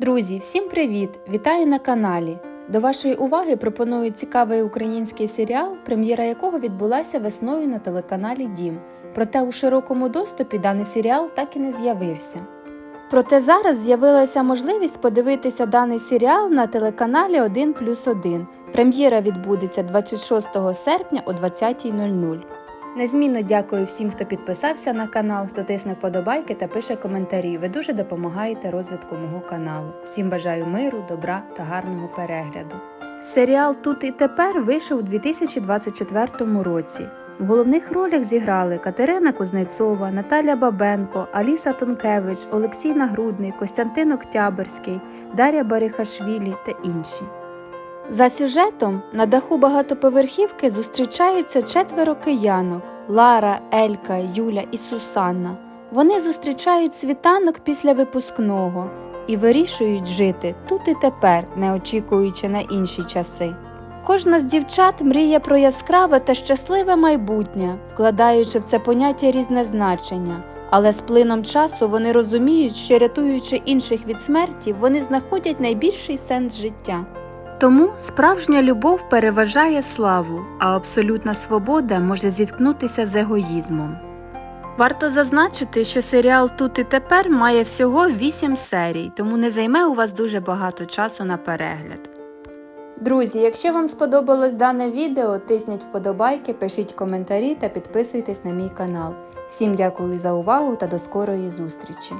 Друзі, всім привіт! Вітаю на каналі. До вашої уваги пропоную цікавий український серіал, прем'єра якого відбулася весною на телеканалі Дім. Проте у широкому доступі даний серіал так і не з'явився. Проте зараз з'явилася можливість подивитися даний серіал на телеканалі 1 плюс 1. Прем'єра відбудеться 26 серпня о 20.00. Незмінно дякую всім, хто підписався на канал, хто тисне вподобайки та пише коментарі. Ви дуже допомагаєте розвитку мого каналу. Всім бажаю миру, добра та гарного перегляду. Серіал Тут і тепер вийшов у 2024 році. В головних ролях зіграли Катерина Кузнецова, Наталя Бабенко, Аліса Тонкевич, Олексій Нагрудний, Костянтин Октябрський, Дар'я Барихашвілі та інші. За сюжетом на даху багатоповерхівки зустрічаються четверо киянок Лара, Елька, Юля і Сусанна. Вони зустрічають світанок після випускного і вирішують жити тут і тепер, не очікуючи на інші часи. Кожна з дівчат мріє про яскраве та щасливе майбутнє, вкладаючи в це поняття різне значення. Але з плином часу вони розуміють, що рятуючи інших від смерті, вони знаходять найбільший сенс життя. Тому справжня любов переважає славу, а абсолютна свобода може зіткнутися з егоїзмом. Варто зазначити, що серіал Тут і тепер має всього 8 серій, тому не займе у вас дуже багато часу на перегляд. Друзі, якщо вам сподобалось дане відео, тисніть вподобайки, пишіть коментарі та підписуйтесь на мій канал. Всім дякую за увагу та до скорої зустрічі!